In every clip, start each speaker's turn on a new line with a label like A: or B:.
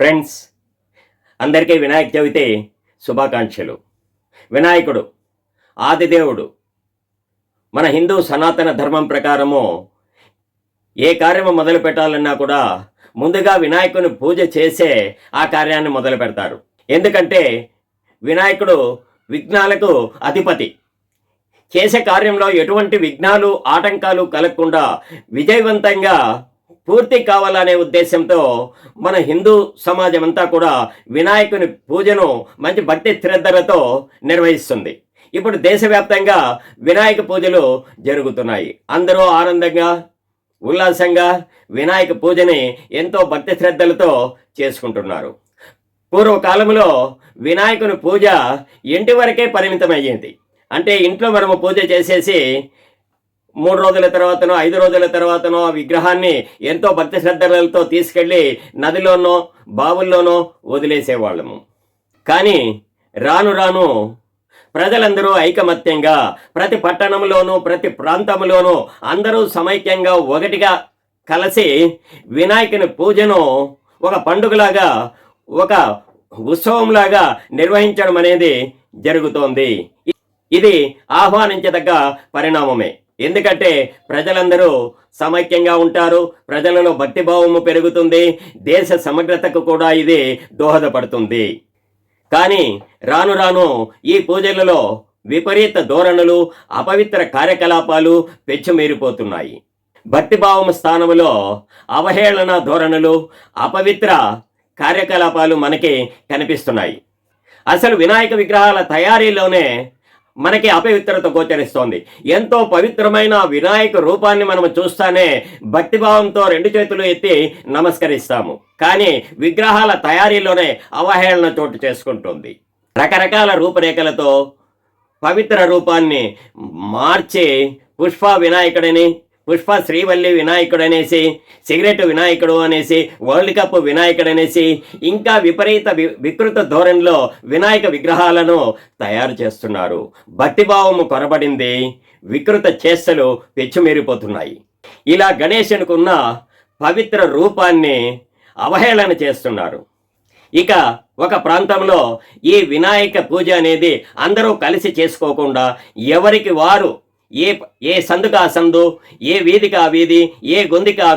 A: Friends అందరికీ వినాయక చవితి శుభాకాంక్షలు. వినాయకుడు ఆదిదేవుడు మన హిందూ సనాతన ధర్మం ప్రకారము ఏ కార్యము మొదలు పెట్టాలన్నా కూడా ముందుగా వినాయకుని పూజ చేసే ఆ కార్యాన్ని మొదలు పెడతారు. ఎందుకంటే వినాయకుడు విఘ్నాలకు అధిపతి. చేసే కార్యంలో ఎటువంటి విఘ్నాలు ఆటంకాలు కలగకుండా విజయవంతంగా పూర్తి కావాలనే ఉద్దేశంతో మన హిందూ సమాజం అంతా కూడా వినాయకుని పూజను మంచి భక్తి శ్రద్ధలతో నిర్వహిస్తుంది. ఇప్పుడు దేశవ్యాప్తంగా వినాయక పూజలు జరుగుతున్నాయి. అందరూ ఆనందంగా ఉల్లాసంగా వినాయక పూజని ఎంతో భక్తి శ్రద్ధలతో చేసుకుంటున్నారు. పూర్వకాలంలో వినాయకుని పూజ ఇంటి వరకే పరిమితమయ్యింది. అంటే ఇంట్లో మనము పూజ చేసేసి మూడు రోజుల తర్వాతనో ఐదు రోజుల తర్వాతనో ఆ విగ్రహాన్ని ఎంతో భక్తి శ్రద్ధలతో తీసుకెళ్ళి నదిలోనో బావుల్లోనో వదిలేసేవాళ్ళము. కానీ రాను రాను ప్రజలందరూ ఐకమత్యంగా ప్రతి పట్టణంలోనూ ప్రతి ప్రాంతంలోనూ అందరూ సమైక్యంగా ఒకటిగా కలిసి వినాయకుని పూజను ఒక పండుగలాగా ఒక ఉత్సవంలాగా నిర్వహించడం అనేది జరుగుతోంది. ఇది ఆహ్వానించదగ్గ పరిణామమే. ఎందుకంటే ప్రజలందరూ సమైక్యంగా ఉంటారు ప్రజలలో భక్తిభావము పెరుగుతుంది దేశ సమగ్రతకు కూడా ఇది దోహదపడుతుంది. కానీ రాను రాను ఈ పూజలలో విపరీత ధోరణులు అపవిత్ర కార్యకలాపాలు పెచ్చుమీరిపోతున్నాయి. భక్తిభావం స్థానంలో అవహేళన ధోరణులు అపవిత్ర కార్యకలాపాలు మనకి కనిపిస్తున్నాయి. అసలు వినాయక విగ్రహాల తయారీలోనే మనకి అపవిత్రత గోచరిస్తోంది. ఎంతో పవిత్రమైన వినాయక రూపాన్ని మనం చూస్తానే భక్తిభావంతో రెండు చేతులు ఎత్తి నమస్కరిస్తాము. కానీ విగ్రహాల తయారీలోనే అవహేళన చోటు చేసుకుంటుంది. రకరకాల రూపురేఖలతో పవిత్ర రూపాన్ని మార్చి పుష్ప వినాయకుడిని పుష్ప శ్రీవల్లి వినాయకుడు అనేసి సిగరెట్ వినాయకుడు అనేసి వరల్డ్ కప్ వినాయకుడు అనేసి ఇంకా విపరీత వి- వికృత ధోరణిలో వినాయక విగ్రహాలను తయారు చేస్తున్నారు. భక్తిభావము కొరబడింది వికృత చేష్టలు పెచ్చుమీరిపోతున్నాయి. ఇలా గణేశునికున్న పవిత్ర రూపాన్ని అవహేళన చేస్తున్నారు. ఇక ఒక ప్రాంతంలో ఈ వినాయక పూజ అనేది అందరూ కలిసి చేసుకోకుండా ఎవరికి వారు ఏ ఏ సందుకు ఆ సందు ఏ వీధికి ఆ వీధి ఏ గొంతుకి ఆ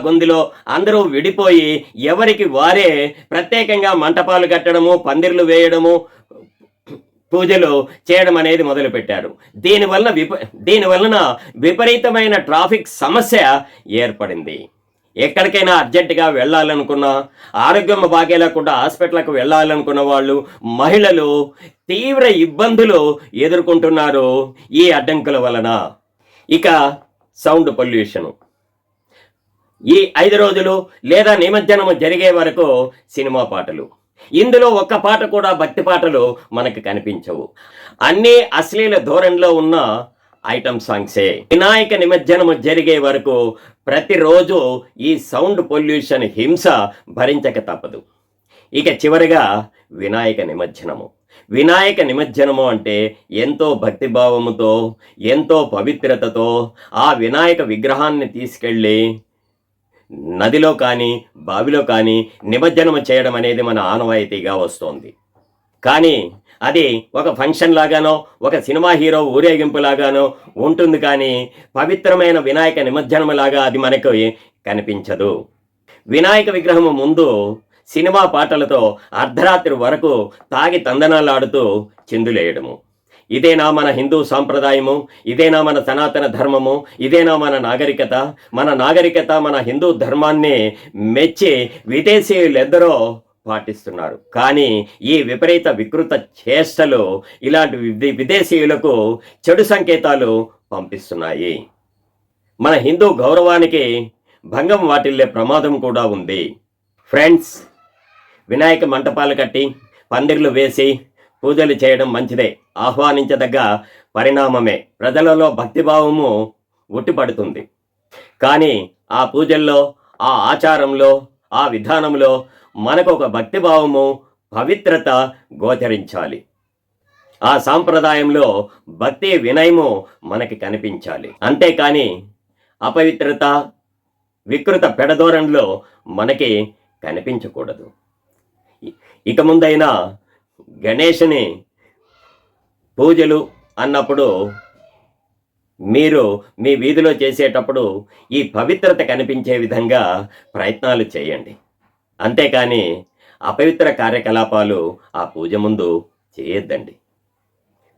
A: అందరూ విడిపోయి ఎవరికి వారే ప్రత్యేకంగా మంటపాలు కట్టడము పందిర్లు వేయడము పూజలు చేయడం అనేది మొదలుపెట్టారు. దీనివల్ల విప దీనివలన విపరీతమైన ట్రాఫిక్ సమస్య ఏర్పడింది. ఎక్కడికైనా అర్జెంటుగా వెళ్ళాలనుకున్నా ఆరోగ్యం బాగేలేకుండా హాస్పిటల్కి వెళ్ళాలనుకున్న వాళ్ళు మహిళలు తీవ్ర ఇబ్బందులు ఎదుర్కొంటున్నారు ఈ అడ్డంకుల వలన. ఇక సౌండ్ పొల్యూషన్. ఈ ఐదు రోజులు లేదా నిమజ్జనం జరిగే వరకు సినిమా పాటలు. ఇందులో ఒక్క పాట కూడా భక్తి పాటలు మనకు కనిపించవు. అన్నీ అశ్లీల ధోరణిలో ఉన్న ఐటమ్ సాంగ్సే. వినాయక నిమజ్జనం జరిగే వరకు ప్రతిరోజు ఈ సౌండ్ పొల్యూషన్ హింస భరించక తప్పదు. ఇక చివరిగా వినాయక నిమజ్జనము. వినాయక నిమజ్జనము అంటే ఎంతో భక్తిభావముతో ఎంతో పవిత్రతతో ఆ వినాయక విగ్రహాన్ని తీసుకెళ్ళి నదిలో కానీ బావిలో కానీ నిమజ్జనము చేయడం అనేది మన ఆనవాయితీగా వస్తోంది. కానీ అది ఒక ఫంక్షన్ లాగానో ఒక సినిమా హీరో ఊరేగింపు లాగానో ఉంటుంది కానీ పవిత్రమైన వినాయక నిమజ్జనములాగా అది మనకు కనిపించదు. వినాయక విగ్రహము ముందు సినిమా పాటలతో అర్ధరాత్రి వరకు తాగి తందనాలాడుతూ చిందులేయడము. ఇదేనా మన హిందూ సాంప్రదాయము? ఇదేనా మన సనాతన ధర్మము? ఇదేనా మన నాగరికత? మన నాగరికత మన హిందూ ధర్మాన్ని మెచ్చి విదేశీయులెద్దరో పాటిస్తున్నారు. కానీ ఈ విపరీత వికృత చేష్టలు ఇలాంటి విదేశీయులకు చెడు సంకేతాలు పంపిస్తున్నాయి. మన హిందూ గౌరవానికి భంగం వాటిల్లే ప్రమాదం కూడా ఉంది. ఫ్రెండ్స్ వినాయక మంటపాలు కట్టి పందిర్లు వేసి పూజలు చేయడం మంచిదే. ఆహ్వానించదగ్గ పరిణామమే. ప్రజలలో భక్తిభావము ఉట్టిపడుతుంది. కానీ ఆ పూజల్లో ఆ ఆచారంలో ఆ విధానంలో మనకు ఒక భక్తిభావము పవిత్రత గోచరించాలి. ఆ సాంప్రదాయంలో భక్తి వినయము మనకి కనిపించాలి. అంతేకాని అపవిత్రత వికృత పెడధోరణిలో మనకి కనిపించకూడదు. ఇక ముందైనా గణేషుని పూజలు అన్నప్పుడు మీరు మీ వీధిలో చేసేటప్పుడు ఈ పవిత్రత కనిపించే విధంగా ప్రయత్నాలు చేయండి. అంతేకాని అపవిత్ర కార్యకలాపాలు ఆ పూజ ముందు చేయొద్దండి.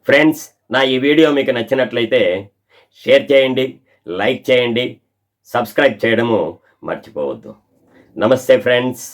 A: ఫ్రెండ్స్ నా ఈ వీడియో మీకు నచ్చినట్లయితే షేర్ చేయండి లైక్ చేయండి సబ్స్క్రైబ్ చేయడము మర్చిపోవద్దు. నమస్తే ఫ్రెండ్స్.